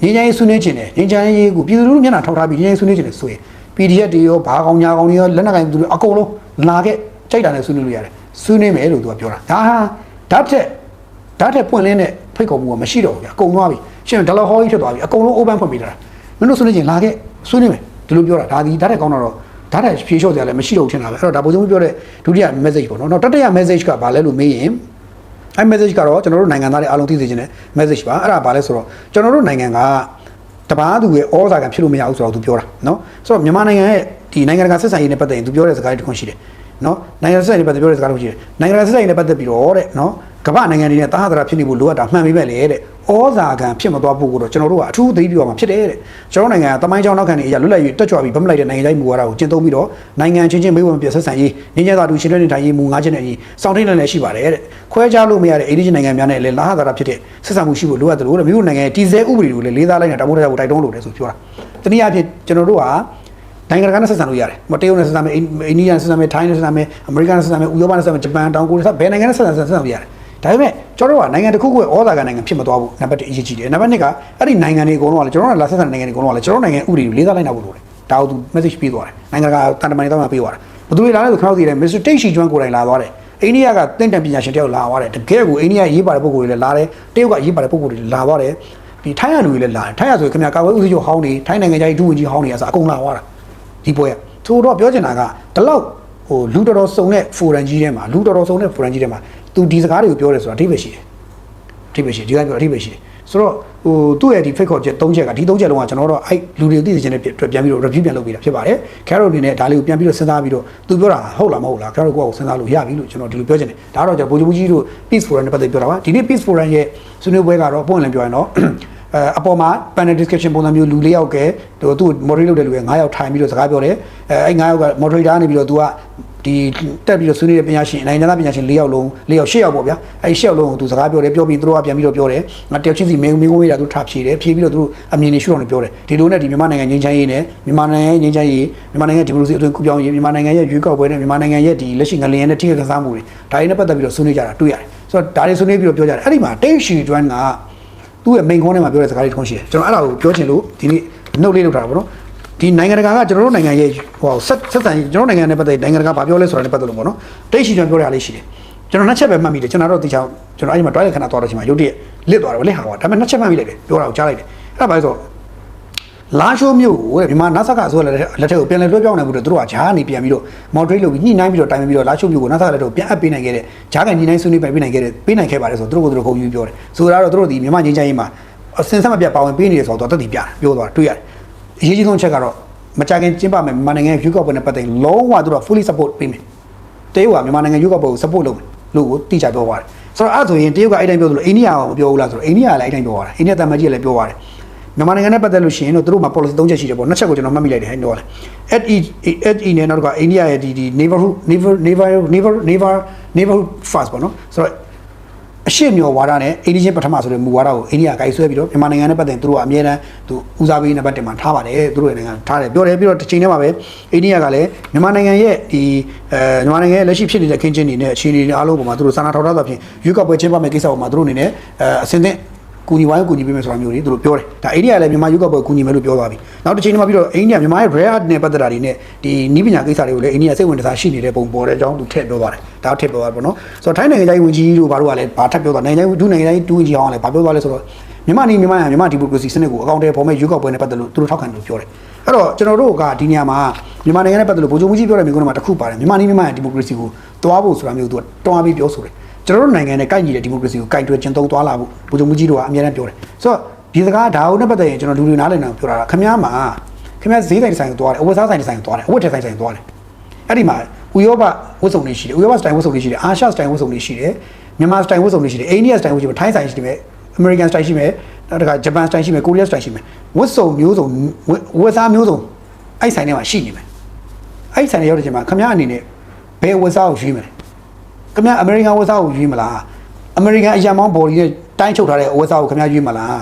ငင်းချိုင်းဆွေးနွေးခြင်းနဲ့ငင်းချိုင်းရေးကိုပြည်သူလူထုမျက်နှာထောက်ထားပြီးငင်းချိုင်းဆွေးနွေးခြင်းနဲ့ဆိုရင် PDF တွေရောဘာကောင်ညာကောင်တွေရောလက်နက်ကင်သူတွေအကုန်လုံးလာခဲ့ကြိုက်တာနဲ့ဆွေးနွေးလို့ရတယ်ဆွေးနွေးမယ်လို့သူကပြောတာဒါဟာဓာတ်ထက်ဓာတ်ထက်ပွင့်လင်းတဲ့ဖိတ်ခေါ်မှုကမရှိတော့ဘူးဗျအကုန်သွားပြီရှင်ဒလဟောကြီးဖြစ်သွားပြီအကုန်လုံး open ဖွင့်ပေးတာမင်းတို့ဆွေးနွေးခြင်းလာခဲ့ဆွေးနွေးမယ်ဒီလိုပြောတာဒါဒီဓာတ်ထက်ကောင်းတော့ဓာတ်ထက်ဖြေလျှော့စရာလည်းမရှိတော့ဘူးထင်တာပဲအဲ့တော့ဒါပုံစံမျိုးပြောတဲ့ဒုတိယ message ပေါ့နော်နောက်တတိယ message ကဘာလဲလို့မေးရင် အဲ message ကတော့ကျွန်တော်တို့နိုင်ငံသားတွေအားလုံးသိစေချင်တဲ့ message ပါအဲ့ဒါဘာလဲဆိုတော့ကျွန်တော်တို့နိုင်ငံကတပားသူရဲ့ဩဇာကဖြစ်လို့မရဘူးဆိုတော့သူပြောတာနော်ဆိုတော့မြန်မာနိုင်ငံရဲ့ဒီနိုင်ငံတကာဆက်ဆံရေးနဲ့ပတ်သက်ရင်သူပြောတဲ့စကားတွေတစ်ခုရှိတယ်နော်နိုင်ငံဆက်ဆံရေးနဲ့ပတ်သက်ပြောတဲ့စကားတစ်ခုရှိတယ်နိုင်ငံတကာဆက်ဆံရေးနဲ့ပတ်သက်ပြီးတော့တဲ့နော် ကမ္ဘာနိုင်ငံတွေနဲ့တာဟာဒရာဖြစ်နေဖို့လိုအပ်တာမှန်ပြီပဲလေတဲ့ဩဇာကံဖြစ်မသွားဖို့ကိုတော့ကျွန်တော်တို့ကအထူးသတိပြုရမှာဖြစ်တယ်တဲ့ကျွန်တော်နိုင်ငံကတမိုင်းကြောင်းနောက်ခံနေအရာလွတ်လပ်ရေးတက်ကြွပြီးဗတ်မလိုက်တဲ့နိုင်ငံတိုင်းမူဝါဒကိုကျင့်သုံးပြီးတော့နိုင်ငံချင်းချင်းမေးဝင်ပြဆက်ဆံရေးငင်းကြတာတူရှင်တွဲနေထိုင်ရေးမူငါးချက်နဲ့အညီစောင့်ထိန်လည်းရှိပါတယ်တဲ့ခွဲခြားလို့မရတဲ့အိန္ဒိယနိုင်ငံများနဲ့လည်းလာဟာဒရာဖြစ်တဲ့ဆက်ဆံမှုရှိဖို့လိုအပ်တယ်လို့တဲ့မြို့နိုင်ငံရဲ့တည်ဆဲဥပဒေတွေကိုလည်းလေးစားလိုက်တာတမိုးတရားကိုတိုက်တွန်းလို့တယ်ဆိုပြောတာတနည်းအားဖြင့်ကျွန်တော်တို့ကနိုင်ငံတကာနဲ့ဆက်ဆံလို့ရတယ်။မတရုတ်နဲ့ဆက်ဆံမယ်အိန္ဒိယနဲ့ဆက်ဆံမယ်ထိုင်းနဲ့ဆက်ဆံမယ်အမေရိကန်နဲ့ဆက်ဆံမယ်ဥရောပနဲ့ဆက်ဆံမယ်ဂျပန်တောင်ကိုရီးယားဘယ်နိုင်ငံနဲ့ဆက်ဆံဆက်ဆံလို့ရတယ်။ ဒါပေမဲ့ကျွန်တော်တို့ကနိုင်ငံတစ်ခုခုရဲ့ဩဇာကနိုင်ငံဖြစ်မသွားဘူးနံပါတ်1အရေးကြီးတယ်။နံပါတ်2ကအဲ့ဒီနိုင်ငံတွေအကုန်လုံးကလည်းကျွန်တော်တို့ကလာဆက်ဆံနိုင်ငံတွေအကုန်လုံးကလည်းကျွန်တော်တို့နိုင်ငံဥပဒေကိုလေးစားလိုက်နာဖို့လိုတယ်။ဒါကိုသူ message ပေးသွားတယ်။နိုင်ငံတကာတန်တမာနေတော့မှပေးသွားတာ။ဘယ်သူတွေလာလဲဆိုခဏသိတယ် Mr. Tate Shi Chuan ကိုယ်တိုင်လာသွားတယ်။အိန္ဒိယကတင့်တန်ပညာရှင်တယောက်လာသွားတယ်။တကယ်ကိုအိန္ဒိယရေးပါတဲ့ပုံကိုယ်တွေလည်းလာတယ်။တရုတ်ကရေးပါတဲ့ပုံကိုယ်တွေလာသွားတယ်။ဒီထိုင်းရလူတွေလည်းလာတယ်။ထိုင်းရဆိုရင်ခင်ဗျာကာဝေးဦးစီးချုပ်ဟောင်းနေထိုင်းနိုင်ငံကြီးဒုဝန်ကြီးဟောင်းနေအစားအကုန်လာသွားတာ။ဒီပွဲကဆိုတော့ပြောချင်တာကဒီလောက်ဟိုလူတော်တော်စုံတဲ့ဖိုရန်ကြီးထဲမှာလူတော်တော်စုံတဲ့ဖိုရန်ကြီးထဲမှာ သူဒီစကားတွေကိုပြောတယ်ဆိုတာအဓိပ္ပာယ်ရှိတယ်အဓိပ္ပာယ်ရှိတယ်ဒီကပြောအဓိပ္ပာယ်ရှိတယ်ဆိုတော့ဟိုသူ့ရဲ့ဒီ fake call ချက်၃ချက်ကဒီ၃ချက်လုံးကကျွန်တော်တို့အဲ့လူတွေသိစေချင်တဲ့အတွက်ပြန်ပြီးတော့ review ပြန်လုပ်ပေးတာဖြစ်ပါတယ်ခဲရိုအနေနဲ့ဒါလေးကိုပြန်ပြီးတော့စဉ်းစားပြီးတော့သူပြောတာဟုတ်လားမဟုတ်လားခဲရိုကိုယ့်ကိုစဉ်းစားလို့ရပြီလို့ကျွန်တော်ဒီလိုပြောချင်တယ်ဒါတော့ကျွန်တော်ဗိုလ်ချုပ်ကြီးတို့ peace forum နဲ့ပတ်သက်ပြောတာပါဒီနေ့ peace forum ရဲ့ဆွေးနွေးပွဲကတော့ပုံလည်ပြောရင်တော့ အဲအပေါ်မှာ panel discussion ပုံစံမျိုးလူ၄ယောက်ကဲသူသူ moderate လုပ်တဲ့လူက9ယောက်ထိုင်ပြီးတော့စကားပြောတယ်အဲအဲ့9ယောက်က moderator ကနေပြီးတော့ तू ကဒီတက်ပြီးတော့ဆွေးနွေးတဲ့ပညာရှင်နိုင်ငံသားပညာရှင်၄ယောက်လုံး၄ယောက်၈ယောက်ပေါ့ဗျာအဲ့ဒီ၈ယောက်လုံးကိုသူစကားပြောတယ်ပြောပြီးသူတို့ကပြန်ပြီးတော့ပြောတယ်ငါတယောက်ချင်းစီမင်းမင်းကိုဝေးတာသူထားဖြေတယ်ဖြေပြီးတော့သူတို့အမြင်တွေရှုထောင့်တွေပြောတယ်ဒီလိုနဲ့ဒီမြန်မာနိုင်ငံငြိမ်းချမ်းရေးနဲ့မြန်မာနိုင်ငံရဲ့ငြိမ်းချမ်းရေးမြန်မာနိုင်ငံဒီမိုကရေစီအသွင်ကူးပြောင်းရေးမြန်မာနိုင်ငံရဲ့ရွေးကောက်ပွဲနဲ့မြန်မာနိုင်ငံရဲ့ဒီလက်ရှိငလျင်နဲ့ထိခိုက်ခံစားမှုတွေဒါတွေနဲ့ပတ်သက်ပြီးတော့ဆွေးနွေးကြတာတွေ့ရတယ်ဆိုတော့ဒါတွေဆွေးနွေးပြီးတော့ပြောကြတယ်အဲ့ဒီမှာတိတ်ရှီကျွမ်းက သူ့ရဲ့ main ခေါင်းထဲမှာပြောတဲ့စကားလေးတစ်ခုရှိတယ်ကျွန်တော်အဲ့ဒါကိုပြောချင်လို့ဒီနေ့ note လေးလုပ်ထားတာပေါ့နော်ဒီနိုင်ငံတကာကကျွန်တော်တို့နိုင်ငံရဲ့ဟိုဆက်ဆက်ဆံကျွန်တော်နိုင်ငံနဲ့ပတ်သက်နိုင်ငံတကာဘာပြောလဲဆိုတာနဲ့ပတ်သက်လို့ပေါ့နော်တိတ်ရှိကျွန်တော်ပြောရလေးရှိတယ်ကျွန်တော်နှစ်ချက်ပဲမှတ်မိတယ်ကျွန်တော်တော့တေချာကျွန်တော်အဲ့ဒီမှာ toilet ခဏသွားတော့ချိန်မှာရုတ်တရက်လစ်သွားတယ်ဗလေဟာကွာဒါပေမဲ့နှစ်ချက်မှတ်မိလိုက်တယ်ပြောတာကိုကြားလိုက်တယ်အဲ့ဒါဘာလဲဆို လာရှိုးမြို့ကိုတဲ့မြန်မာနာဆာကအစိုးရလက်ထက်လက်ထက်ကိုပြန်လည်လွှဲပြောင်းနိုင်ဖို့အတွက်သူတို့ကဂျားကနေပြန်ပြီးတော့မော်ဒရိတ်လုပ်ပြီးညှိနှိုင်းပြီးတော့တိုင်ပင်ပြီးတော့လာရှိုးမြို့ကိုနာဆာကလက်ထက်ကိုပြန်အပ်ပေးနိုင်ခဲ့တဲ့ဂျားကန်ညှိနှိုင်းဆွေးနွေးပိုင်ပေးနိုင်ခဲ့တဲ့ပေးနိုင်ခဲ့ပါတယ်ဆိုတော့သူတို့ကသူတို့ခုံယူပြောတယ်ဆိုတော့သူတို့ဒီမြန်မာငင်းချိုင်းရေးမှာအစင်ဆက်မပြတ်ပါဝင်ပေးနေတယ်ဆိုတော့တက်တည်ပြတယ်ပြောသွားတွေ့ရတယ်အရေးကြီးဆုံးချက်ကတော့မကြခင်ကျင်းပမယ်မြန်မာနိုင်ငံရဲ့ view ကောက်ပွဲနဲ့ပတ်သက်လုံးဝသူတို့ fully support ပေးမယ်တရုတ်ကမြန်မာနိုင်ငံ view ကောက်ပွဲကို support လုပ်မယ်လို့ကိုတိကျပြောသွားတယ်ဆိုတော့အဲ့ဆိုရင်တရုတ်ကအဲ့တိုင်းပြောသလိုအိန္ဒိယကမပြောဘူးလားဆိုတော့အိန္ဒိယကလည်းအဲ့တိုင်းပြောသွားတယ်အိန္ဒိယတမန်ကြီးကလည်းပြောသွားတယ် မြန်မာနိုင်ငံနဲ့ပတ်သက်လို့ရှိရင်တော့သူတို့မှာ policy ၃ချက်ရှိတယ်ပေါ့နှစ်ချက်ကိုကျွန်တော်မှတ်မိလိုက်တယ်ဟဲ့တော့လေ HE HE နဲ့နောက်တစ်ခါအိန္ဒိယရဲ့ဒီဒီ neighborhood neighbor neighbor neighbor neighbor neighborhood first ပေါ့နော်ဆိုတော့အရှိမြော်ဝါဒနဲ့အိန္ဒိချင်းပထမဆိုတဲ့မူဝါဒကိုအိန္ဒိယကဂိုက်ဆွဲပြီးတော့မြန်မာနိုင်ငံနဲ့ပတ်သက်သူတို့ကအမြဲတမ်းသူဦးစားပေးနံပါတ်1မှာထားပါတယ်သူတို့ရဲ့နိုင်ငံထားတယ်ပြောတယ်ပြီးတော့တစ်ချိန်တည်းမှာပဲအိန္ဒိယကလည်းမြန်မာနိုင်ငံရဲ့ဒီအဲမြန်မာနိုင်ငံရဲ့လက်ရှိဖြစ်နေတဲ့အခင်းချင်းတွေနဲ့အခြေအနေတွေအားလုံးပေါ်မှာသူတို့စာနာထောက်ထားသဖြင့်ရွေးကောက်ပွဲကျင်းပမယ့်ကိစ္စပေါ်မှာသူတို့အနေနဲ့အဲအစင်းသင့် ကူညီဝိုင်းကူညီပေးမယ်ဆိုတာမျိုးတွေသူတို့ပြောတယ်ဒါအိန္ဒိယလည်းမြန်မာရွေးကောက်ပွဲကူညီမယ်လို့ပြောသွားပြီနောက်တစ်ချိန်တည်းမှာပြီးတော့အိန္ဒိယမြန်မာရဲ့ rare art နဲ့ပတ်သက်တာတွေနဲ့ဒီနီးပညာကိစ္စတွေကိုလည်းအိန္ဒိယစိတ်ဝင်စားရှိနေတဲ့ပုံပေါ်တဲ့အကြောင်းသူထည့်ပြောသွားတယ်ဒါထည့်ပြောသွားတယ်ပေါ့နော်ဆိုတော့ထိုင်းနိုင်ငံသားဝင်ကြီးတို့ဘာလို့ကလည်းဘာထည့်ပြောသွားနိုင်ငံဒုနိုင်ငံသားတူဝင်ကြီးအောင်လည်းဘာပြောသွားလဲဆိုတော့မြန်မာနေမြန်မာမြန်မာဒီမိုကရေစီစနစ်ကိုအကောင့်တွေပေါ်မဲ့ရွေးကောက်ပွဲနဲ့ပတ်သက်လို့သူတို့ထောက်ခံတယ်လို့ပြောတယ်အဲ့တော့ကျွန်တော်တို့ကဒီနေရာမှာမြန်မာနိုင်ငံနဲ့ပတ်သက်လို့ဗိုလ်ချုပ်မှုကြီးပြောတဲ့မိကုန်းမှာတစ်ခုပါတယ်မြန်မာနေမြန်မာဒီမိုကရေစီကိုတွားဖို့ဆိုတာမျိုးသူကတွားပြီးပြောဆိုတယ် ကျွန်တော်တို့နိုင်ငံနဲ့ကိုက်ညီတဲ့ဒီမိုကရေစီကိုကိုက်တွယ်ကျင့်သုံးသွားလာဖို့ဗိုလ်ချုပ်မှုကြီးတို့ကအများအားပြောတယ်ဆိုတော့ဒီစကားဒါအုပ်နဲ့ပတ်သက်ရင်ကျွန်တော်လူတွေနားလည်နေအောင်ပြောတာခမည်းမှာခမည်းဈေးဆိုင်ဆိုင်ကိုသွားတယ်အဝတ်စားဆိုင်ဆိုင်ကိုသွားတယ်အဝတ်ထည်ဆိုင်ဆိုင်ကိုသွားတယ်အဲ့ဒီမှာဥရောပဝတ်စုံတွေရှိတယ်ဥရောပစတိုင်ဝတ်စုံတွေရှိတယ်အာရှစတိုင်ဝတ်စုံတွေရှိတယ်မြန်မာစတိုင်ဝတ်စုံတွေရှိတယ်အိန္ဒိယစတိုင်ဝတ်ရှိတယ်ထိုင်းဆိုင်ရှိတယ်အမေရိကန်စတိုင်ရှိမယ်နောက်တစ်ခါဂျပန်စတိုင်ရှိမယ်ကိုရီးယားစတိုင်ရှိမယ်ဝတ်စုံမျိုးစုံဝတ်စားမျိုးစုံအဲ့ဆိုင်ထဲမှာရှိနေမယ်အဲ့ဆိုင်ထဲရောက်တဲ့ချိန်မှာခမည်းအနေနဲ့ဘယ်ဝတ်စားကိုရွေးမလဲ ခမည်းအမေရိကန်ဝတ်စားကိုရွေးမလားအမေရိကန်အရန်မောင်းဘော်ဒီနဲ့တိုင်းချုပ်ထားတဲ့အဝတ်စားကိုခမည်းရွေးမလား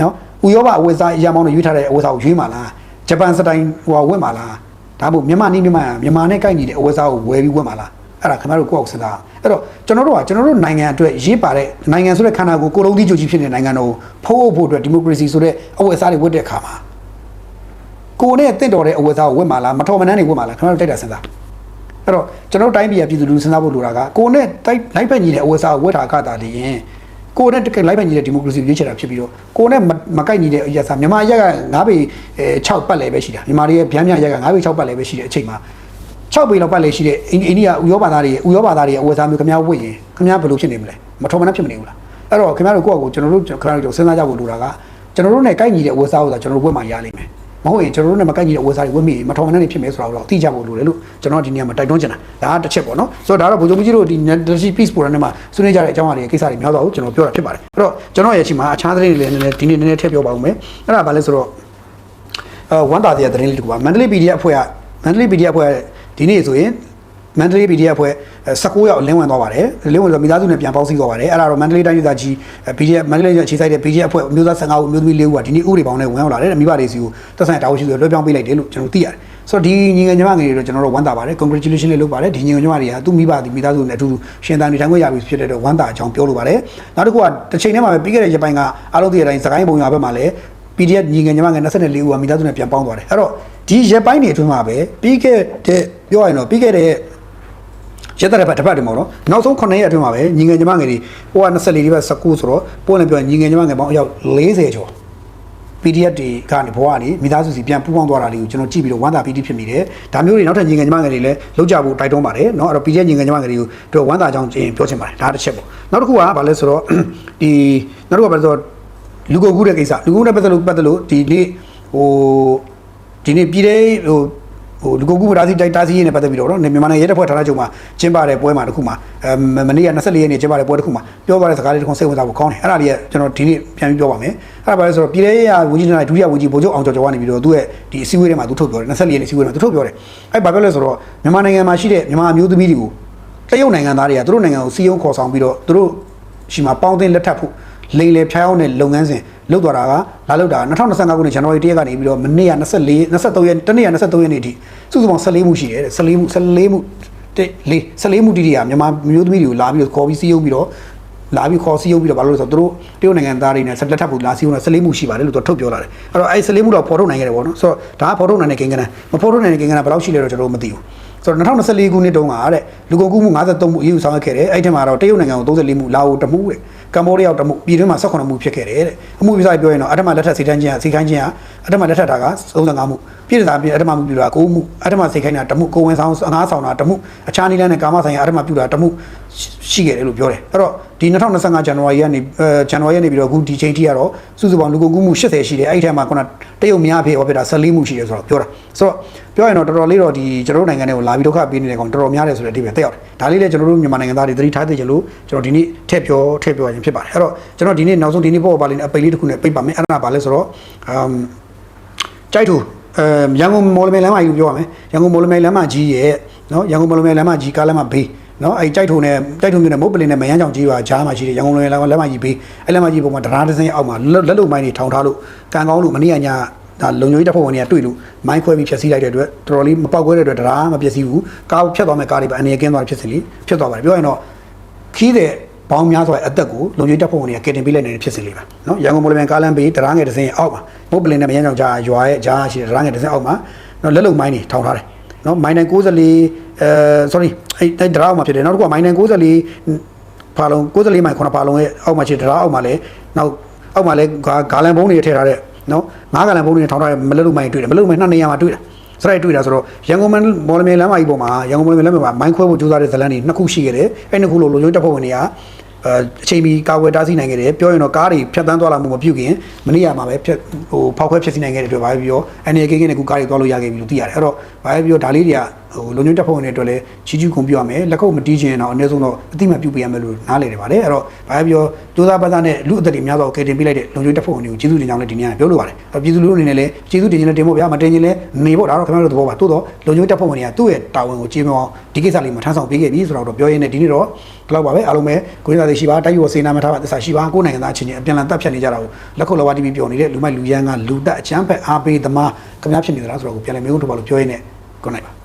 နော်ဥရောပအဝတ်စားအရန်မောင်းနဲ့ရွေးထားတဲ့အဝတ်စားကိုရွေးမလားဂျပန်စတိုင်ဟိုဝတ်မလားဒါမှမဟုတ်မြန်မာနီးမြန်မာမြန်မာနဲ့ကိုက်ညီတဲ့အဝတ်စားကိုဝယ်ပြီးဝတ်မလားအဲ့ဒါခင်ဗျားတို့ကိုယ့်အောက်စဉ်းစားအဲ့တော့ကျွန်တော်တို့ကကျွန်တော်တို့နိုင်ငံအတွက်ရေးပါတဲ့နိုင်ငံဆိုတဲ့ခန္ဓာကိုယ်ကိုလုံးသီးကြိုကြီးဖြစ်နေတဲ့နိုင်ငံတော်ကိုဖိုးအုပ်ဖို့အတွက်ဒီမိုကရေစီဆိုတဲ့အဝတ်အစားတွေဝတ်တဲ့အခါမှာကိုယ်နဲ့တင့်တော်တဲ့အဝတ်အစားကိုဝတ်မှာလားမတော်မနှမ်းတွေဝတ်မှာလားခင်ဗျားတို့တိုက်တာစဉ်းစား အဲ့တော့ကျွန်တော်တို့တိုင်းပြည်ပြည်သူလူထုစဉ်းစားဖို့လိုတာကကိုယ်နဲ့တိုက်လိုက်ဖက်ညီတဲ့အဝတ်အစားကိုဝတ်တာကတာလေရင်ကိုယ်နဲ့တကယ်လိုက်ဖက်ညီတဲ့ဒီမိုကရေစီရွေးချယ်တာဖြစ်ပြီးတော့ကိုယ်နဲ့မကိုက်ညီတဲ့အရက်စားမြန်မာရက်က9ပေ6ပတ်လဲပဲရှိတာမြန်မာတွေရဲ့ဗျမ်းမြရက်က9ပေ6ပတ်လဲပဲရှိတဲ့အချိန်မှာ6ပေလောက်ပတ်လဲရှိတဲ့အိန္ဒိယဥရောပသားတွေဥရောပသားတွေရဲ့အဝတ်အစားမျိုးခင်ဗျားဝတ်ရင်ခင်ဗျားဘယ်လိုဖြစ်နေမလဲမထော်မနှက်ဖြစ်မနေဘူးလားအဲ့တော့ခင်ဗျားတို့ကိုယ့်အကိုကျွန်တော်တို့ခင်ဗျားတို့စဉ်းစားကြဖို့လိုတာကကျွန်တော်တို့နဲ့ကိုက်ညီတဲ့အဝတ်အစားကိုသာကျွန်တော်တို့ဝတ်မှရလိမ့်မယ် မဟုတ်ရင်ကျွန်တော်တို့နဲ့မကိုက်ညီတဲ့အဝတ်အစားတွေဝတ်မိရင်မထော်မနှက်နေဖြစ်မယ်ဆိုတာကိုတော့သိကြဖို့လိုတယ်လို့ကျွန်တော်ဒီနေရာမှာတိုက်တွန်းချင်တာဒါကတစ်ချက်ပေါ့နော်ဆိုတော့ဒါတော့ဘုံကြီးတို့ဒီ National Peace Forum နဲ့မှာဆွေးနွေးကြတဲ့အကြောင်းအရာတွေကိစ္စတွေများသွားဘူးကျွန်တော်ပြောတာဖြစ်ပါတယ်အဲ့တော့ကျွန်တော်ရဲ့အချိန်မှာအခြားသတင်းတွေလည်းနည်းနည်းဒီနေ့နည်းနည်းထည့်ပြောပါဦးမယ်အဲ့ဒါဘာလဲဆိုတော့အဲဝန်တာတဲ့သတင်းလေးတခုပါမန္တလေး PDF အဖွဲ့ကမန္တလေး PDF အဖွဲ့ဒီနေ့ဆိုရင် မန္တလေး PDF အဖွဲ့16ရောက်လင်းဝင်သွားပါတယ်လင်းဝင်ဆိုမိသားစုနဲ့ပြန်ပေါင်းစည်းသွားပါတယ်အဲ့ဒါတော့မန္တလေးတိုင်းဒေသကြီး PDF မန္တလေးအခြေစိုက်တဲ့ PDF အဖွဲ့အမျိုးသား15ဦးအမျိုးသမီး4ဦးကဒီနေ့ဥပဒေပေါင်းနဲ့ဝင်ရောက်လာတယ်မိဘတွေစီကိုသက်ဆိုင်တာဝန်ရှိသူတွေလွှဲပြောင်းပေးလိုက်တယ်လို့ကျွန်တော်သိရတယ်ဆိုတော့ဒီညီငယ်ညီမငယ်တွေတော့ကျွန်တော်တို့ဝမ်းသာပါတယ် congratulation လေးလုပ်ပါတယ်ဒီညီငယ်ညီမတွေကသူ့မိဘဒီမိသားစုနဲ့အတူတူရှင်သန်နေထိုင်ခွင့်ရပြီဖြစ်တဲ့အတွက်ဝမ်းသာအကြောင်းပြောလိုပါတယ်နောက်တစ်ခုကတစ်ချိန်တည်းမှာပဲပြီးခဲ့တဲ့ရက်ပိုင်းကအားလုံးသိတဲ့အတိုင်းစကိုင်းပုံရွာဘက်မှာလည်း PDF ညီငယ်ညီမငယ်24ဦးကမိသားစုနဲ့ပြန်ပေါင်းသွားတယ်အဲ့တော့ဒီရက်ပိုင်းတွေအတွင်းမှာပဲပြီးခဲ့တဲ့ပြောရရင်တော့ပြီးခဲ့တဲ့ ရက်တဲ့ဘက်တစ်ပတ်တည်းမဟုတ်တော့နောက်ဆုံး9ရက်အတွင်းမှာပဲညီငယ်ညီမငယ်တွေဟိုက24ဒီဘက်19ဆိုတော့ပို့လည်းပြောရင်ညီငယ်ညီမငယ်ပေါင်းအယောက်40ကျော် PDF တွေကနေဘဝကနေမိသားစုစီပြန်ပူးပေါင်းသွားတာလေးကိုကျွန်တော်ကြည့်ပြီးတော့ဝမ်းသာပီတိဖြစ်မိတယ်ဒါမျိုးတွေနောက်ထပ်ညီငယ်ညီမငယ်တွေလည်းလောက်ကြဖို့တိုက်တွန်းပါတယ်เนาะအဲ့တော့ PDF ညီငယ်ညီမငယ်တွေကိုတို့ဝမ်းသာကြောင်းပြောချင်ပါတယ်ဒါတစ်ချက်ပေါ့နောက်တစ်ခုကဘာလဲဆိုတော့ဒီနောက်တစ်ခုကဘာလဲဆိုတော့လူကုန်ကူးတဲ့ကိစ္စလူကုန်ကူးတဲ့ပတ်သက်လို့ပတ်သက်လို့ဒီနေ့ဟိုဒီနေ့ပြည်တဲ့ဟို ဟိုလူကုန်ကူးရာစီတိုက်တာစီရေးနဲ့ပတ်သက်ပြီးတော့နော်မြန်မာနိုင်ငံရဲတပ်ဖွဲ့ဌာနချုပ်မှာကျင်းပတဲ့ပွဲမှာတစ်ခုမှာအဲမနေ့က24ရက်နေ့ကျင်းပတဲ့ပွဲတစ်ခုမှာပြောသွားတဲ့စကားလေးတစ်ခုစိတ်ဝင်စားဖို့ကောင်းတယ်အဲ့ဒါလေးကကျွန်တော်ဒီနေ့ပြန်ပြီးပြောပါမယ်အဲ့ဒါဘာလဲဆိုတော့ပြည်တဲ့ရဝန်ကြီးဌာနဒုတိယဝန်ကြီးဗိုလ်ချုပ်အောင်ကျော်ကျော်ကနေပြီးတော့သူ့ရဲ့ဒီအစည်းအဝေးထဲမှာသူထုတ်ပြောတယ်24ရက်နေ့အစည်းအဝေးထဲမှာသူထုတ်ပြောတယ်အဲ့ဘာပြောလဲဆိုတော့မြန်မာနိုင်ငံမှာရှိတဲ့မြန်မာအမျိုးသမီးတွေကိုတရုတ်နိုင်ငံသားတွေကသူတို့နိုင်ငံကိုစီးရုံးခေါ်ဆောင်ပြီးတော့သူတို့ရှိမှာပေါင်းတင်လက်ထပ်ဖို့ လိန်လေဖျားအောင်တဲ့လုပ်ငန်းစဉ်လုပ်သွားတာကလာလုပ်တာ2025ခုနှစ်ဇန်နဝါရီ1ရက်ကနေပြီးတော့မနေ့က24 23ရက်တနေ့က23ရက်နေ့ထိစုစုပေါင်း14မှုရှိတယ်တဲ့14မှု14မှုတဲ့လေ14မှုတိတိကမြန်မာမျိုးသမီးတွေကိုလာပြီးတော့ခေါ်ပြီးစီးရုံးပြီးတော့လာပြီးခေါ်စီးရုံးပြီးတော့ဘာလို့လဲဆိုတော့သူတို့တရုတ်နိုင်ငံသားတွေနဲ့ဆက်လက်ထပ်ဖို့လာစီးရုံးတာ14မှုရှိပါတယ်လို့သူထုတ်ပြောလာတယ်အဲ့တော့အဲ့14မှုတော့ဖော်ထုတ်နိုင်ခဲ့တယ်ပေါ့နော်ဆိုတော့ဒါကဖော်ထုတ်နိုင်တဲ့ကိန်းကနမဖော်ထုတ်နိုင်တဲ့ကိန်းကနဘယ်လောက်ရှိလဲတော့ကျွန်တော်တို့မသိဘူးဆိုတော့2024ခုနှစ်တုန်းကတဲ့လူကုန်ကူးမှု53မှုအရေးယူဆောင်ရွက်ခဲ့တယ်အဲ့ဒီမှာတော့တရုတ်နိုင်ငံကို34မှုလာအိုတမှုတဲ့ကမ္ဘောဒီးယားတမှုပြည်တွင်းမှာ18မှုဖြစ်ခဲ့တယ်တဲ့အမှုပြစပြောရင်တော့အထက်မှာလက်ထက်စိတ်တန်းချင်းစိတ်ခိုင်းချင်းကအထက်မှာလက်ထက်တာက35မှုပြည်တာပြည်အထက်မှာမှုပြတာ9မှုအထက်မှာစိတ်ခိုင်းတာတမှုကိုဝင်ဆောင်ငါးဆောင်တာတမှုအခြားနည်းလမ်းနဲ့ကာမဆိုင်ရာအထက်မှာပြတာတမှုရှိခဲ့တယ်လို့ပြောတယ်အဲ့တော့ဒီ2025ဇန်နဝါရီကနေအဲဇန်နဝါရီကနေပြီးတော့အခုဒီချိန်ထိကတော့စုစုပေါင်းလူကုန်ကူးမှု80ရှိတယ်အဲ့ဒီထဲမှာခုနတရုတ်များဖြစ်ဟောဖြစ်တာ14မှုရှိတယ်ဆိုတော့ပြောတာဆိုတော့ပြောရင်တော့တော်တော်လေးတော့ဒီကျွန်တော်တို့နိုင်ငံတွေကိုလာပြီးဒုက္ခပေးနေတဲ့ကောင်တော်တော်များတယ်ဆိုတဲ့အဓိပ္ပာယ်တက်ရောက်တယ်ဒါလေးလည်းကျွန်တော်တို့မြန်မာနိုင်ငံသားတွေသတိထားသိကြလို့ကျွန်တော်ဒီနေ့ထည့်ပြောထည့်ပြောခြင်းဖြစ်ပါတယ်အဲ့တော့ကျွန်တော်ဒီနေ့နောက်ဆုံးဒီနေ့ပေါ်ပါလေးနဲ့အပိတ်လေးတစ်ခုနဲ့ပိတ်ပါမယ်အဲ့ဒါကဘာလဲဆိုတော့အမ်ကြိုက်ထူအဲရန်ကုန်မော်လမြိုင်လမ်းမကြီးကိုပြောရမယ်ရန်ကုန်မော်လမြိုင်လမ်းမကြီးရဲ့နော်ရန်ကုန်မော်လမြိုင်လမ်းမကြီးကားလမ်းမဘေးနော်အဲ့ကြိုက်ထုံနဲ့ကြိုက်ထုံမြို့နယ်မုတ်ပလင်နဲ့မယန်းချောင်ကြီးပါဂျားမှာရှိတယ်ရန်ကုန်လွယ်လမ်းလမ်းမကြီးဘေးအဲ့လမ်းမကြီးပုံမှာတရားတစ်စင်းအောက်မှာလက်လုံမိုင်းတွေထောင်ထားလို့ကံကောင်းလို့မနေ့ကညဒါလုံခြုံရေးတပ်ဖွဲ့ဝင်တွေကတွေ့လို့မိုင်းခွဲပြီးဖျက်ဆီးလိုက်တဲ့အတွက်တော်တော်လေးမပေါက်ကွဲတဲ့အတွက်တရားမပျက်စီးဘူးကားကိုဖျက်သွားမဲ့ကားတွေပဲအနေနဲ့ကင်းသွားတဲ့ဖြစ်စဉ်လေးဖြစ်သွားပါတယ်ပြောရင်တော့ခီးတဲ့ ဘောင်းများစွာအသက်ကိုလုံခြုံရေးတပ်ဖွဲ့ဝင်တွေကကယ်တင်ပေးလိုက်နေတဲ့ဖြစ်စဉ်လေးပါနော်ရန်ကုန်မော်လမြိုင်ကားလမ်းဘေးတရားငယ်တစ်စင်းအောက်မှာမုတ်ပလင်နဲ့မယန်းချောင်ကြားရွာရဲ့ကြားရှိတဲ့တရားငယ်တစ်စင်းအောက်မှာနော်လက်လုံမိုင်းတွေထောင်ထားတယ်နော်မိုင်နိုင်94အဲ sorry အဲ့အဲ့ဒရာအောက်မှာဖြစ်တယ်နောက်တစ်ခုကမိုင်နိုင်94ဖာလုံး94မိုင်9ဖာလုံးရဲ့အောက်မှာရှိတဲ့ဒရာအောက်မှာလည်းနောက်အောက်မှာလည်းဂါဂါလန်ဘုံတွေထည့်ထားတဲ့နော်ငါးဂါလန်ဘုံတွေထောင်ထားတဲ့မလက်လုံမိုင်တွေ့တယ်မလက်လုံမိုင်နှစ်နေရာမှာတွေ့တယ်စရိုက်တွေ့တာဆိုတော့ရန်ကုန်မော်လမြိုင်လမ်းမကြီးပေါ်မှာရန်ကုန်မော်လမြိုင်လမ်းမှာမိုင်းခွဲဖို့ကြိုးစားတဲ့ဇလန်တွေနှစ်ခုရှိခဲ့တယ်အဲ့နှစ်ခုလို့လုံခြုံရေးတပ်ဖွဲ့ဝင်တွေက အဲအချိန်မီကာဝယ်တားဆီးနိုင်ခဲ့တယ်ပြောရင်တော့ကားတွေဖြတ်တန်းသွားလာမှုမပြုခင်မနေ့ကမှပဲဖြတ်ဟိုဖောက်ခွဲဖြတ်ဆီးနိုင်ခဲ့တဲ့အတွက်ဘာပဲပြောအနေကင်းကင်းနဲ့ကူကားတွေသွားလို့ရခဲ့ပြီလို့သိရတယ်အဲ့တော့ဘာပဲပြောဒါလေးတွေက ဟိုလုံညွန့်တပ်ဖွဲ့ဝင်တွေအတွက်လည်းချီးကျူးကုန်ပြရမယ်လက်ခုပ်မတီးချင်တော့အနည်းဆုံးတော့အတိမပြုတ်ပြရမယ်လို့နားလည်တယ်ပါတယ်အဲ့တော့ဘာပဲပြောဒိုးသားပတ်သားနဲ့လူအသက်တွေများစွာကယ်တင်ပေးလိုက်တဲ့လုံညွန့်တပ်ဖွဲ့ဝင်တွေကိုကျေးဇူးတင်ကြောင်းလည်းဒီနေ့ကပြောလိုပါတယ်အဲ့ပြည်သူလူထုအနေနဲ့လည်းကျေးဇူးတင်ခြင်းနဲ့တင်ဖို့ဗျာမတင်ခြင်းလည်းနေဖို့ဒါတော့ခင်ဗျားတို့သဘောပါတိုးတော့လုံညွန့်တပ်ဖွဲ့ဝင်တွေကသူ့ရဲ့တာဝန်ကိုကျေးမအောင်ဒီကိစ္စလေးမှာထမ်းဆောင်ပေးခဲ့ပြီဆိုတော့ပြောရင်းနဲ့ဒီနေ့တော့ဒီလောက်ပါပဲအားလုံးပဲကိုရင်းသားတွေရှိပါတိုက်ရိုစေနာမထားပါသစ္စာရှိပါကိုယ်နိုင်ငံသားချင်းချင်းအပြန်လန်တပ်ဖြတ်နေကြတာကိုလက်ခုပ်လက်ဝါးတီးပြီးပြောနေတဲ့လူမိုက်လူရန်ကလူတက်အချမ်းဖက်အားပေးသမားခင်ဗျားဖြစ်နေသလားဆိုတော့ကိုပြန်လည်မျိုးထုတ်ပါလို့ပြောရင်းနဲ့ကိုနို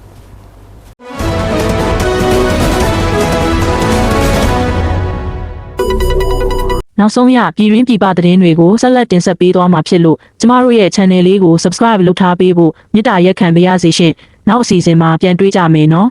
နောက်ဆုံးရပြည်ရင်းပြည်ပသတင်းတွေကိုဆက်လက်တင်ဆက်ပေးသွားမှာဖြစ်လို့ကျမတို့ရဲ့ channel လေးကို subscribe လုပ်ထားပေးဖို့မေတ္တာရက်ခံပေးရစေရှင်နောက်အစီအစဉ်မှာပြန်တွေ့ကြမယ်နော်